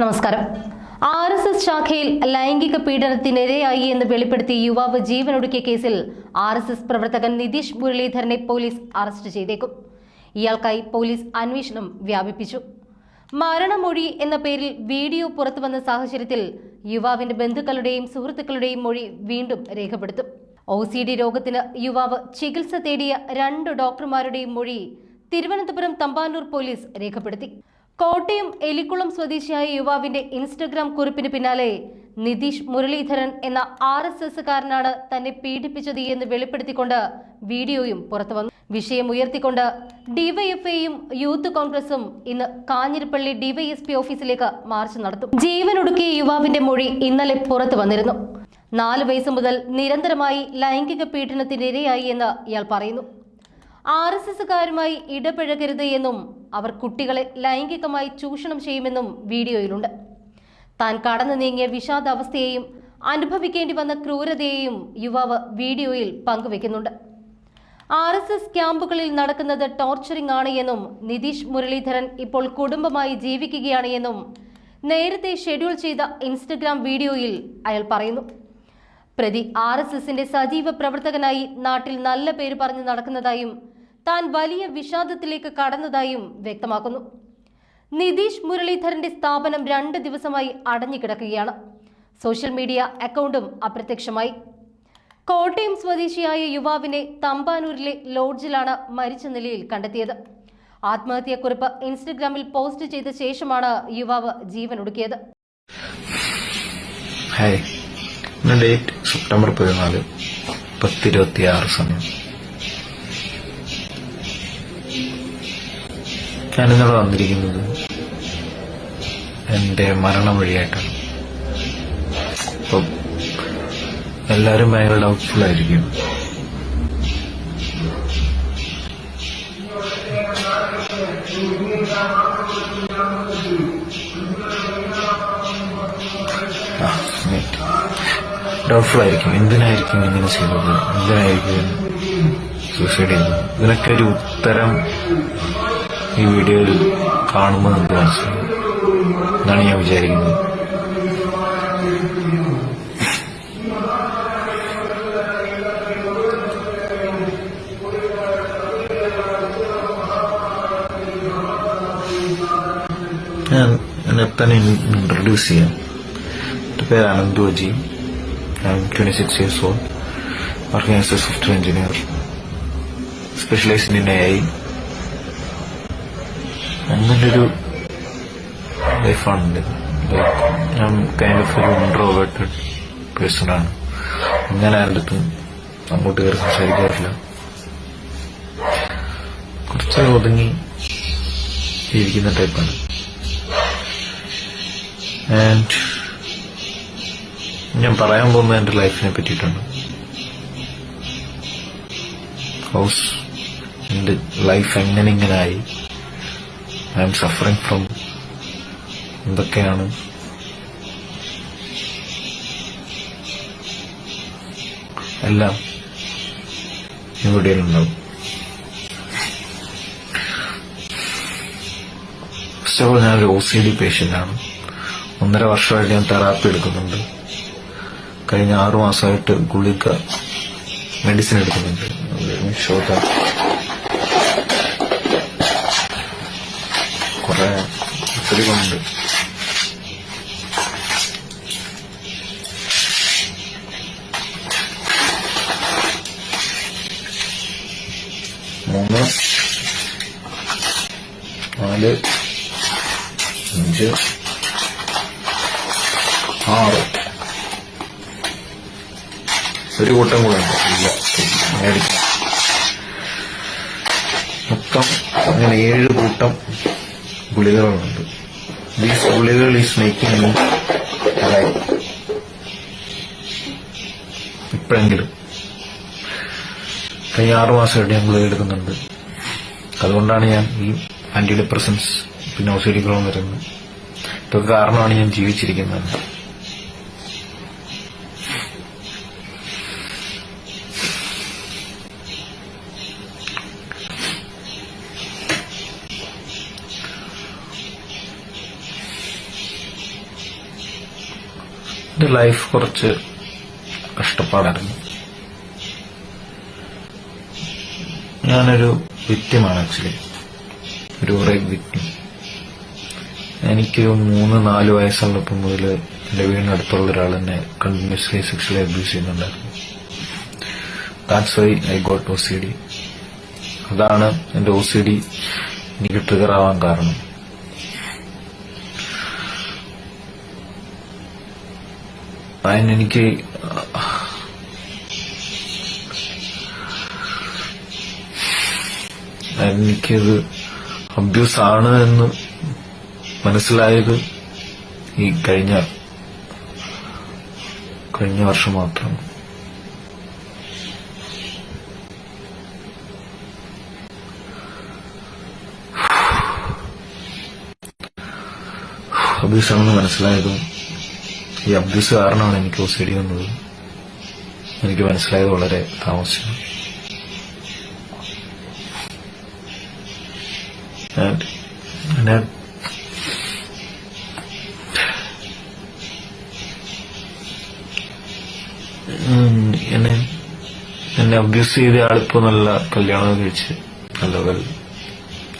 നമസ്കാരം. R S S ശാഖയിൽ ലൈംഗിക പീഡനത്തിനിരയായി എന്ന് വെളിപ്പെടുത്തി യുവാവ് ജീവനൊടുക്കിയ കേസിൽ ആർ എസ് എസ് പ്രവർത്തകൻ നിതീഷ് മുരളീധരനെ പോലീസ് അറസ്റ്റ് ചെയ്തേക്കും. ഇയാൾക്കായി പോലീസ് അന്വേഷണം വ്യാപിപ്പിച്ചു. മരണമൊഴി എന്ന പേരിൽ വീഡിയോ പുറത്തുവന്ന സാഹചര്യത്തിൽ യുവാവിന്റെ ബന്ധുക്കളുടെയും സുഹൃത്തുക്കളുടെയും മൊഴി വീണ്ടും രേഖപ്പെടുത്തും. ഒ സി ഡി രോഗത്തിന് യുവാവ് ചികിത്സ തേടിയ രണ്ട് ഡോക്ടർമാരുടെയും മൊഴി തിരുവനന്തപുരം തമ്പാനൂർ പോലീസ് രേഖപ്പെടുത്തി. കോട്ടയം എലിക്കുളം സ്വദേശിയായ യുവാവിന്റെ ഇൻസ്റ്റഗ്രാം കുറിപ്പിന് പിന്നാലെ നിതീഷ് മുരളീധരൻ എന്ന ആർ എസ് എസുകാരനാണ് തന്നെ പീഡിപ്പിച്ചത് എന്ന് വെളിപ്പെടുത്തിക്കൊണ്ട് വീഡിയോയും പുറത്തുവന്നു വിഷയം ഉയർത്തിക്കൊണ്ട് ഡിവൈഎഫ്ഐയും യൂത്ത് കോൺഗ്രസും ഇന്ന് കാഞ്ഞിരപ്പള്ളി ഡിവൈഎസ്പി ഓഫീസിലേക്ക് മാർച്ച് നടത്തും. ജീവനൊടുക്കിയ യുവാവിന്റെ മൊഴി ഇന്നലെ പുറത്തു വന്നിരുന്നു. നാല് വയസ്സ് മുതൽ നിരന്തരമായി ലൈംഗിക പീഡനത്തിനിരയായി എന്ന് ഇയാൾ പറയുന്നു. ആർ എസ് എസുകാരുമായി ഇടപഴകരുത് എന്നും അവർ കുട്ടികളെ ലൈംഗികമായി ചൂഷണം ചെയ്യുമെന്നും വീഡിയോയിലുണ്ട്. താൻ കടന്നു നീങ്ങിയ വിഷാദാവസ്ഥയെയും അനുഭവിക്കേണ്ടി വന്ന ക്രൂരതയെയും യുവാവ് വീഡിയോയിൽ പങ്കുവെക്കുന്നുണ്ട്. ആർ എസ് എസ് ക്യാമ്പുകളിൽ നടക്കുന്നത് ടോർച്ചറിംഗ് ആണ് എന്നും നിതീഷ് മുരളീധരൻ ഇപ്പോൾ കുടുംബമായി ജീവിക്കുകയാണ് എന്നും നേരത്തെ ഷെഡ്യൂൾ ചെയ്ത ഇൻസ്റ്റഗ്രാം വീഡിയോയിൽ അയാൾ പറയുന്നു. പ്രതി ആർ എസ് എസിന്റെ സജീവ പ്രവർത്തകനായി നാട്ടിൽ നല്ല പേര് പറഞ്ഞു നടക്കുന്നതായും താൻ വലിയ വിഷാദത്തിലേക്ക് കടന്നതായും വ്യക്തമാക്കുന്നു. നിതീഷ് മുരളീധരന്റെ സ്ഥാപനം രണ്ട് ദിവസമായി അടഞ്ഞുകിടക്കുകയാണ്. സോഷ്യൽ മീഡിയ അക്കൗണ്ടും അപ്രത്യക്ഷമായി. കോട്ടയം സ്വദേശിയായ യുവാവിനെ തമ്പാനൂരിലെ ലോഡ്ജിലാണ് മരിച്ച നിലയിൽ കണ്ടെത്തിയത്. ആത്മഹത്യാക്കുറിപ്പ് ഇൻസ്റ്റഗ്രാമിൽ പോസ്റ്റ് ചെയ്ത ശേഷമാണ് യുവാവ് ജീവനൊടുക്കിയത്. ഒടുക്കിയത് ഡേറ്റ് സെപ്റ്റംബർ പതിനാല് പത്തിരുപത്തിയാറ് സമയം. ഞാനിന്നവിടെ വന്നിരിക്കുന്നത് എന്റെ മരണം വഴിയായിട്ടാണ് അപ്പം എല്ലാവരും ഭയങ്കര ഡൗട്ട്ഫുൾ ആയിരിക്കും. ഡൗട്ട്ഫുൾ ആയിരിക്കും. എന്തിനായിരിക്കും ഇങ്ങനെ ചെയ്തത്? എന്തിനായിരിക്കും സൂസൈഡ് ചെയ്തത് ഇതിനൊക്കെ ഒരു ഉത്തരം ഈ വീഡിയോയിൽ കാണുമ്പോൾ നമുക്ക് മനസ്സിലാവും എന്നാണ് ഞാൻ വിചാരിക്കുന്നത്. ഞാൻ എന്നെ തന്നെ ഇൻട്രൊഡ്യൂസ് ചെയ്യാം. എന്റെ പേര് അനന്ത് അജി ഞാൻ twenty six years old working as a software engineer specialised in A I അങ്ങനെ ഒരു ലൈഫാണ് ഞാൻ കൈൻഡ് ഓഫ് ഒരു ഇൻട്രോവേർട്ടഡ് പേഴ്സണാണ് ഞാൻ ആരുടെ അടുത്തും അങ്ങോട്ട് കയറി സംസാരിക്കാറില്ല. കുറച്ച് ഒതുങ്ങി ജീവിക്കുന്ന ടൈപ്പാണ് ആൻഡ് ഞാൻ പറയാൻ പോകുന്നത് എന്റെ ലൈഫിനെ പറ്റിയിട്ടാണ്. ഹൗസ് എന്റെ ലൈഫ് എങ്ങനെ ഇങ്ങനായി ഐ എം സഫറിങ് ഫ്രം എന്തൊക്കെയാണ്? എല്ലാം ഈ വീഡിയോയിലുണ്ടാവും ഫസ്റ്റ് ഓഫ് ഓൾ ഞാനൊരു ഒ സി ഡി പേഷ്യന്റാണ് ഒന്നര വർഷമായിട്ട് ഞാൻ തെറാപ്പി എടുക്കുന്നുണ്ട്. കഴിഞ്ഞ ആറു മാസമായിട്ട് ഗുളിക മെഡിസിൻ എടുക്കുന്നുണ്ട്. ഷോട്ട കുറെ ഒത്തിരികളുണ്ട് മൂന്ന് നാല് അഞ്ച് ആറ് ഒരു കൂട്ടം കൂടെ ഉണ്ട്. ഇല്ല. മേടിക്കാം. മൊത്തം അങ്ങനെ ഏഴ് കൂട്ടം ഗുളികകളുണ്ട്. ദീസ് ഗുളികൾ ഈസ് മേക്കിംഗ് മീ ഇപ്പോഴെങ്കിലും. കഴിഞ്ഞ ആറു മാസമായിട്ട് ഞാൻ ഗുളിക എടുക്കുന്നുണ്ട്. അതുകൊണ്ടാണ് ഞാൻ ഈ ആന്റി ഡിപ്രസൻസ് പിന്നെ ഓസിഡികളും വരുന്നത് ഇതൊക്കെ കാരണമാണ് ഞാൻ ജീവിച്ചിരിക്കുന്നത്. എന്റെ ലൈഫ് കുറച്ച് കഷ്ടപ്പാടായിരുന്നു. ഞാനൊരു വിക്റ്റിമാണ് ആക്ച്വലി ഒരു റേപ്പ് വിക്റ്റിം എനിക്ക് മൂന്ന് നാല് വയസ്സുള്ളപ്പോൾ മുതൽ എന്റെ വീടിനടുത്തുള്ള ഒരാൾ എന്നെ കണ്ടിന്യൂസ്ലി സെക്ഷലി അബ്യൂസ് ചെയ്യുന്നുണ്ടായിരുന്നു. That's why I got O C D അതാണ് എന്റെ ഒ സി ഡി എനിക്ക് ട്രിഗർ ആവാൻ കാരണം. അതിനെനിക്ക് എനിക്കത് അബ്യൂസ് ആണ് എന്ന് മനസ്സിലായത് ഈ കഴിഞ്ഞ കഴിഞ്ഞ വർഷം മാത്രം. അബ്യൂസ് ആണെന്ന് മനസ്സിലായതും ഈ അബ്യൂസ് കാരണമാണ് എനിക്ക് ഒസിഡി വന്നത്. എനിക്ക് മനസ്സിലായത് വളരെ താമസിച്ചു. എന്നെ എന്നെ അബ്യൂസ് ചെയ്ത ആളിപ്പോ നല്ല കല്യാണം കഴിച്ച് നല്ല വെൽ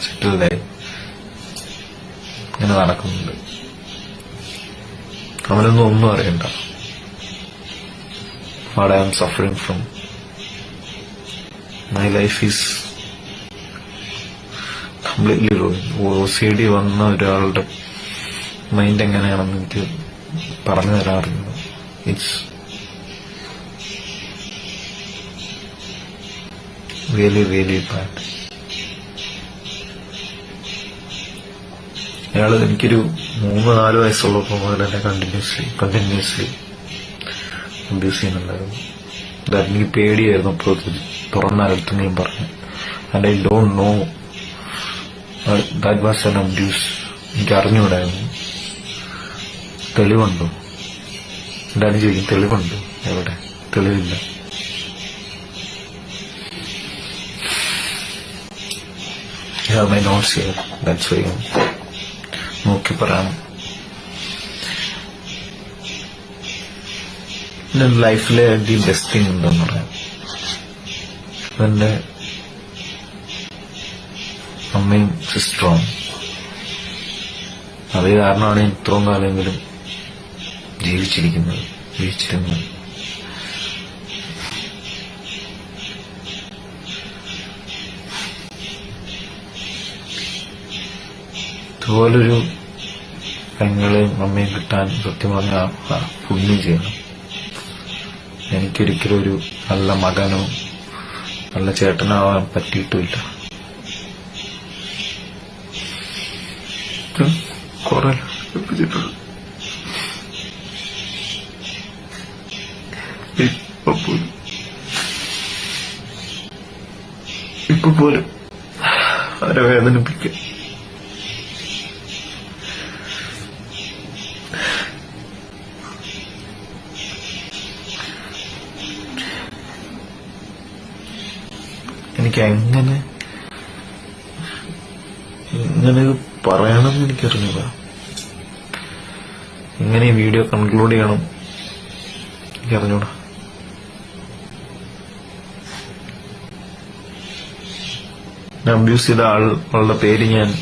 സെറ്റിൽഡായി ഇങ്ങനെ നടക്കുന്നുണ്ട്. അവനൊന്നും ഒന്നും അറിയണ്ട. What I am suffering from my life is completely ruin O C D വന്ന ഒരാളുടെ മൈൻഡ് എങ്ങനെയാണെന്ന് എനിക്ക് പറഞ്ഞു തരാറില്ല. ഇറ്റ്സ് റിയലി റിയലി ബാഡ് അയാൾ എനിക്കൊരു മൂന്ന് നാല് വയസ്സുള്ളപ്പോൾ മുതൽ എന്നെ കണ്ടിന്യൂസ്ലി കണ്ടിന്യൂസ്ലി അബ്യൂസ് ചെയ്യുന്നുണ്ടായിരുന്നു. അതായത് എനിക്ക് പേടിയായിരുന്നു അപ്പോൾ തുറന്നാലത്തെങ്കിലും പറഞ്ഞു. And I don't know that was an abuse എനിക്ക് അറിഞ്ഞുകൂടായിരുന്നു. തെളിവുണ്ടോ? ഡാഡി ചോദിക്കും. തെളിവുണ്ടോ എവിടെ? തെളിവില്ല. You have my notes here. That's why I'm നോക്കി പറയണം നിന്റെ ലൈഫിലെ ദി ബെസ്റ്റ് തിങ് ഉണ്ടെന്ന് പറയാം. എന്റെ അമ്മയും സിസ്റ്ററും അത് കാരണമാണ് ഇത്രയും കാലമെങ്കിലും ജീവിച്ചിരിക്കുന്നത് ജീവിച്ചിരുന്നത്. ഇതുപോലൊരു പെങ്ങളെയും അമ്മയും കിട്ടാൻ സത്യം പറഞ്ഞാൽ പുണ്യം ചെയ്യണം. എനിക്കൊരിക്കലും ഒരു നല്ല മകനോ നല്ല ചേട്ടനാവാൻ പറ്റിയിട്ടുമില്ല. ഇപ്പൊ പോലും. അവരെ വേദനിപ്പിക്കും എങ്ങനെ ഇങ്ങനെ പറയണമെന്ന് എനിക്കറിഞ്ഞില്ല എങ്ങനെ ഈ വീഡിയോ കൺക്ലൂഡ് ചെയ്യണം. എനിക്കറിഞ്ഞൂടാ. അബ്യൂസ് ചെയ്ത ആളുകളുടെ പേര് ഞാൻ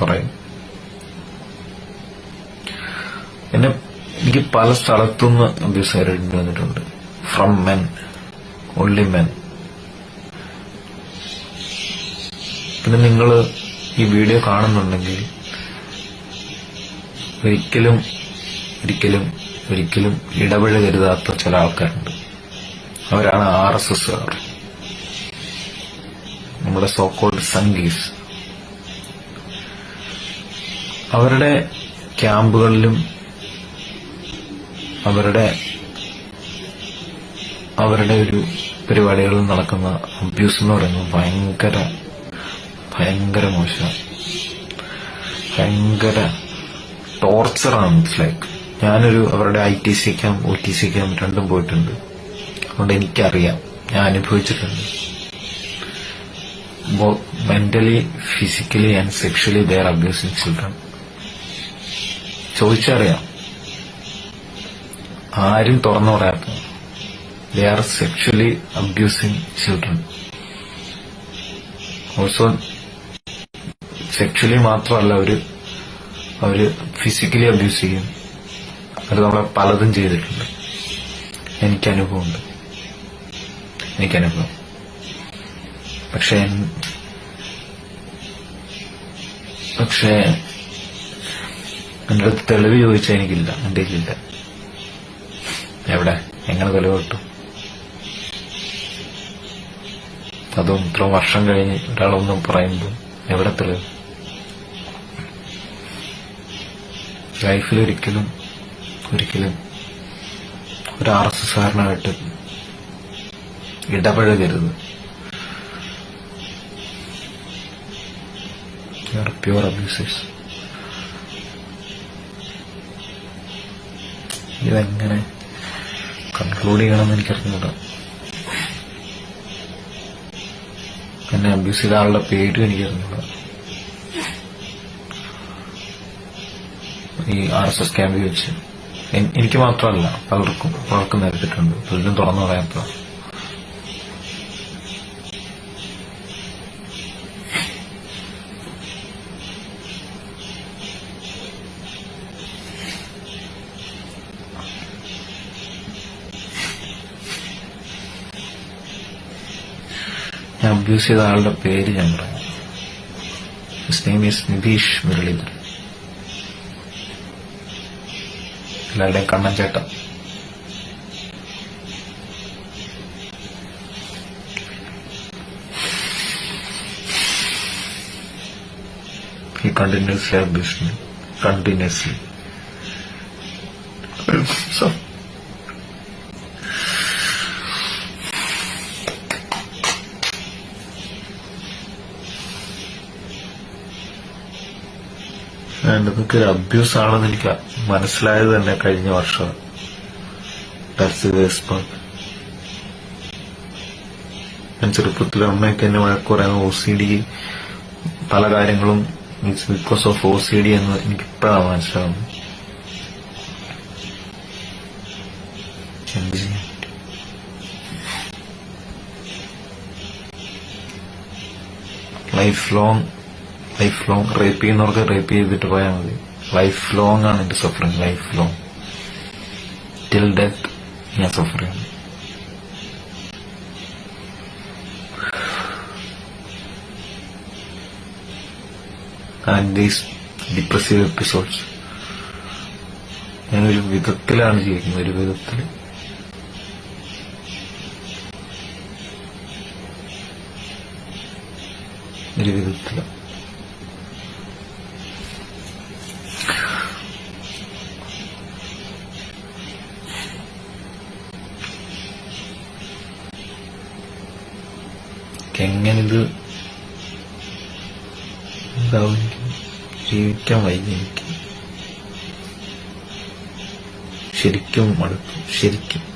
പറയും. എന്നെ എനിക്ക് പല സ്ഥലത്തുനിന്ന് അബ്യൂസ് ആയിട്ട് വന്നിട്ടുണ്ട്. ഫ്രം മെൻ ഓൺലി മെൻ പിന്നെ നിങ്ങൾ ഈ വീഡിയോ കാണുന്നുണ്ടെങ്കിൽ ഒരിക്കലും ഒരിക്കലും ഒരിക്കലും ഇടപഴകരുതാത്ത ചില ആൾക്കാരുണ്ട്. അവരാണ് ആർ എസ് എസ്സുകാർ. നമ്മുടെ സോക്കോൾഡ് സംഗീസ് അവരുടെ ക്യാമ്പുകളിലും അവരുടെ അവരുടെ ഒരു പരിപാടികളിൽ നടക്കുന്ന അബ്യൂസ് എന്ന് പറയുന്നത് ഭയങ്കര ഭയങ്കര മോശമാണ് ഭയങ്കര ടോർച്ചറാണ് ഇറ്റ്സ് ലൈക്ക് ഞാനൊരു അവരുടെ I T C camp O T C camp രണ്ടും പോയിട്ടുണ്ട്. അതുകൊണ്ട് എനിക്കറിയാം. ഞാൻ അനുഭവിച്ചിട്ടുണ്ട്. Mentally physically and sexually they're abusing children ചോദിച്ചറിയാം. ആരും തുറന്നു പറയാത്ത they are sexually abusing children also sexually മാത്രമല്ല അവർ അവർ ഫിസിക്കലി അബ്യൂസ് ചെയ്യും. അത് നമ്മളെ പലതും ചെയ്തിട്ടുണ്ട്. എനിക്ക് അനുഭവമുണ്ട് എനിക്ക് അനുഭവം പക്ഷെ പക്ഷെ പക്ഷേ എന്റെ അടുത്ത് തെളിവ് ചോദിച്ചാൽ എനിക്കില്ല. എന്റെ ഇല്ല എവിടെ? എങ്ങനെ തെളിവ് കിട്ടും അതും ഇത്ര വർഷം കഴിഞ്ഞ് ഒരാളൊന്നും പറയുമ്പോൾ എവിടെ തെളിവ്? ലൈഫിൽ ഒരിക്കലും ഒരിക്കലും ഒരു ആർ എസ് എസ്സുകാരനായിട്ട് ഇടപഴകരുത്. പ്യൂർ അബ്യൂസേഴ്സ് ഇതെങ്ങനെ കൺക്ലൂഡ് ചെയ്യണമെന്ന് എനിക്കറിഞ്ഞൂട. എന്നെ അബ്യൂസ് ചെയ്ത ആളുടെ പേരും എനിക്കറിഞ്ഞൂടാ. ഈ ആർ എസ് എസ് ക്യാമ്പിൽ വെച്ച്. എനിക്ക് മാത്രമല്ല പലർക്കും പലർക്കും നേരിട്ടിട്ടുണ്ട്. പലരും തുറന്നു പറയാത്ത ഞാൻ അബ്യൂസ് ചെയ്ത ആളുടെ പേര് ഞാൻ പറയാം. നെയിം ഈസ് നിതീഷ് മുരളീധരൻ എല്ലാവരുടെയും കണ്ണൻ ചേട്ടൻ He continuously abused me. Continuously. ഇതൊക്കെ ഒരു അബ്യൂസ് ആണെന്ന് എനിക്ക് മനസ്സിലായത് തന്നെ കഴിഞ്ഞ വർഷം. ഞാൻ ചെറുപ്പത്തിൽ അമ്മയൊക്കെ എന്നെ വഴക്ക് പറയുന്ന ഒ സി ഡി പല കാര്യങ്ങളും it's because of O C D എന്ന് എനിക്ക് ഇപ്പോഴാണ് മനസ്സിലാവുന്നത് life long life long rape ചെയ്യുന്നവർക്ക് റേപ്പ് ചെയ്തിട്ട് പോയാൽ മതി. ലൈഫ് ലോങ് ആണ് എന്റെ suffering life long till death ഞാൻ സഫർ ചെയ്യുന്നു. ആൻഡ് ദീസ് ഡിപ്രസീവ് എപ്പിസോഡ്സ് ഞാനൊരു വിധത്തിലാണ് ജീവിക്കുന്നത്. ഒരു വിധത്തിൽ. ഒരു വിധത്തിൽ. എങ്ങനിത് എനിക്ക് ജീവിക്കാൻ വയ്യ എനിക്ക്. ശരിക്കും മടുക്കും ശരിക്കും.